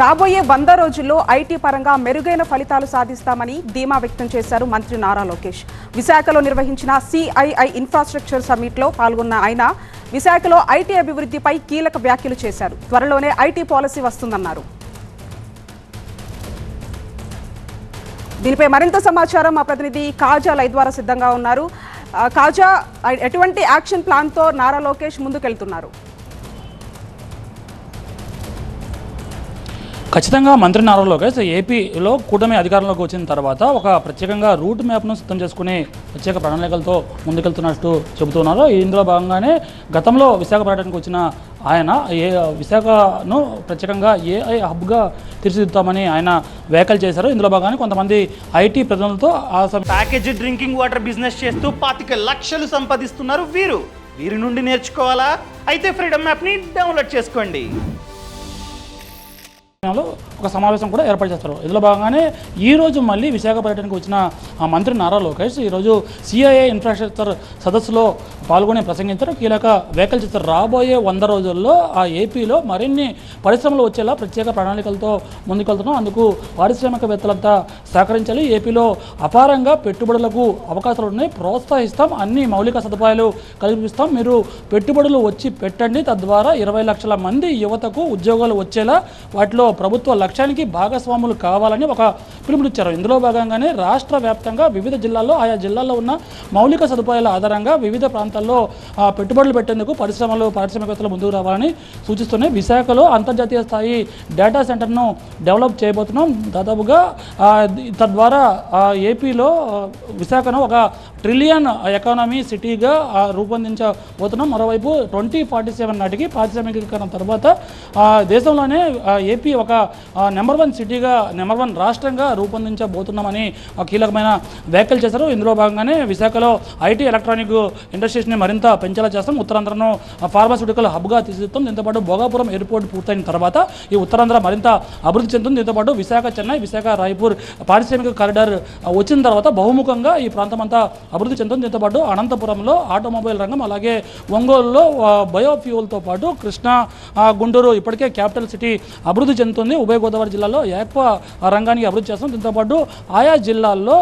రాబోయే వంద రోజుల్లో ఐటీ పరంగా మెరుగైన ఫలితాలు సాధిస్తామని ధీమా వ్యక్తం చేశారు మంత్రి నారా లోకేష్. విశాఖలో నిర్వహించిన సిఐఐ ఇన్ఫ్రాస్ట్రక్చర్ సమ్మిట్లో పాల్గొన్న ఆయన విశాఖలో ఐటీ అభివృద్ధిపై కీలక వ్యాఖ్యలు చేశారు. త్వరలోనే ఐటీ పాలసీ వస్తుందన్నారు. దీనిపై మరింత సమాచారం మా ప్రతినిధి కాజా లై ద్వారా సిద్ధంగా ఉన్నారు. కాజా ఎటువంటి యాక్షన్ ప్లాన్తో నారా లోకేష్ ముందుకెళ్తున్నారు? ఖచ్చితంగా మంత్రి నారా లోకేష్ ఏపీలో కూటమి అధికారంలోకి వచ్చిన తర్వాత ఒక ప్రత్యేకంగా రూట్ మ్యాప్ను సిద్ధం చేసుకుని ప్రత్యేక ప్రణాళికలతో ముందుకెళ్తున్నట్టు చెబుతున్నారు. ఇందులో భాగంగానే గతంలో విశాఖ పర్యటనకు వచ్చిన ఆయన ఏ విశాఖను ప్రత్యేకంగా ఏఐ హబ్గా తీర్చిదిద్దామని ఆయన వ్యాఖ్యలు చేశారు. ఇందులో భాగంగానే కొంతమంది ఐటీ ప్రజలతో ఆ సమ- ప్యాకేజ్ డ్రింకింగ్ వాటర్ బిజినెస్ చేస్తూ పాతిక లక్షలు సంపాదిస్తున్నారు వీరు. వీరి నుండి నేర్చుకోవాలా? అయితే ఫ్రీడమ్ యాప్ని డౌన్లోడ్ చేసుకోండి. సమయంలో ఒక సమావేశం కూడా ఏర్పాటు చేస్తారు. ఇందులో భాగంగానే ఈ రోజు మళ్ళీ విశాఖ పర్యటనకు వచ్చిన ఆ మంత్రి నారా లోకేష్ ఈరోజు సిఐఏ ఇన్ఫ్రాస్ట్రక్చర్ సదస్సులో పాల్గొని ప్రసంగించారు. కీలక వ్యాఖ్యలు చేస్తారు రాబోయే వంద రోజుల్లో ఆ ఏపీలో మరిన్ని పరిశ్రమలు వచ్చేలా ప్రత్యేక ప్రణాళికలతో ముందుకెళ్తున్నాం. అందుకు పారిశ్రామికవేత్తలంతా సహకరించాలి. ఏపీలో అపారంగా పెట్టుబడులకు అవకాశాలు ఉన్నాయి. ప్రోత్సహిస్తాం. అన్ని మౌలిక సదుపాయాలు కల్పిస్తాం. మీరు పెట్టుబడులు వచ్చి పెట్టండి. తద్వారా ఇరవై లక్షల మంది యువతకు ఉద్యోగాలు వచ్చేలా వాటిలో ప్రభుత్వ లక్ష్యానికి భాగస్వాములు కావాలని ఒక పిలుపునిచ్చారు. ఇందులో భాగంగానే రాష్ట్ర వ్యాప్తంగా వివిధ జిల్లాల్లో ఆయా జిల్లాల్లో ఉన్న మౌలిక సదుపాయాల ఆధారంగా వివిధ ప్రాంతాల్లో పెట్టుబడులు పెట్టేందుకు పరిశ్రమలు పారిశ్రామికవేత్తలు ముందుకు రావాలని సూచిస్తున్నాయి. విశాఖలో అంతర్జాతీయ స్థాయి డేటా సెంటర్ను డెవలప్ చేయబోతున్నాం. దాదాపుగా తద్వారా ఆ, ఏపీలో విశాఖను ఒక ట్రిలియన్ ఎకానమీ సిటీగా రూపొందించబోతున్నాం. మరోవైపు ట్వంటీ ఫార్టీ సెవెన్ నాటికి పారిశ్రామికీకరణ తర్వాత ఆ, దేశంలోనే ఏపీ ఒక నెంబర్ వన్ సిటీగా నెంబర్ వన్ రాష్ట్రంగా రూపొందించబోతున్నామని ఒక కీలకమైన వ్యాఖ్యలు చేశారు. ఇందులో భాగంగానే విశాఖలో ఐటీ ఎలక్ట్రానిక్ ఇండస్ట్రీస్ని మరింత పెంచేలా చేస్తాం. ఉత్తరాంధ్రను ఫార్మాస్యూటికల్ హబ్గా తీర్చిదిద్దాం దీంతోపాటు భోగాపురం ఎయిర్పోర్ట్ పూర్తయిన తర్వాత ఈ ఉత్తరాంధ్ర మరింత అభివృద్ధి చెందుతుంది. దీంతోపాటు విశాఖ చెన్నై విశాఖ రాయపూర్ పారిశ్రామిక కారిడార్ వచ్చిన తర్వాత బహుముఖంగా ఈ ప్రాంతం అంతా అభివృద్ధి చెందుతుంది. దీంతోపాటు అనంతపురంలో ఆటోమొబైల్ రంగం అలాగే ఒంగోలులో బయోఫ్యూల్తో పాటు కృష్ణా గుంటూరు ఇప్పటికే క్యాపిటల్ సిటీ అభివృద్ధి చెందుతుంది. ఉభయ గోదావరి జిల్లాలో ఏక్వా రంగానికి అభివృద్ధి చేస్తాం దీంతోపాటు ఆయా జిల్లాల్లో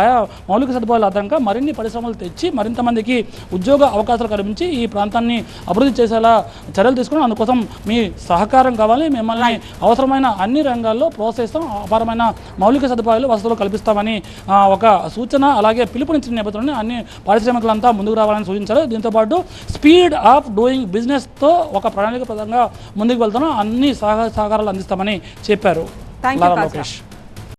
ఆయా మౌలిక సదుపాయాల ఆధారంగా మరిన్ని పరిశ్రమలు తెచ్చి మరింత మందికి ఉద్యోగ అవకాశాలు కల్పించి ఈ ప్రాంతాన్ని అభివృద్ధి చేసేలా చర్యలు తీసుకుని అందుకోసం మీ సహకారం కావాలి. మిమ్మల్ని అవసరమైన అన్ని రంగాల్లో ప్రోత్సహిస్తాం. అపారమైన మౌలిక సదుపాయాలు వసతులు కల్పిస్తామని ఒక సూచన అలాగే పిలుపునిచ్చిన నేపథ్యంలో అన్ని పారిశ్రామికులంతా ముందుకు రావాలని సూచించారు. దీంతోపాటు స్పీడ్ ఆఫ్ డూయింగ్ బిజినెస్తో ఒక ప్రణాళిక పరంగా ముందుకు వెళ్తున్నాం. అన్ని సహ సహకారాలు అందిస్తామని చెప్పారు. లోకేష్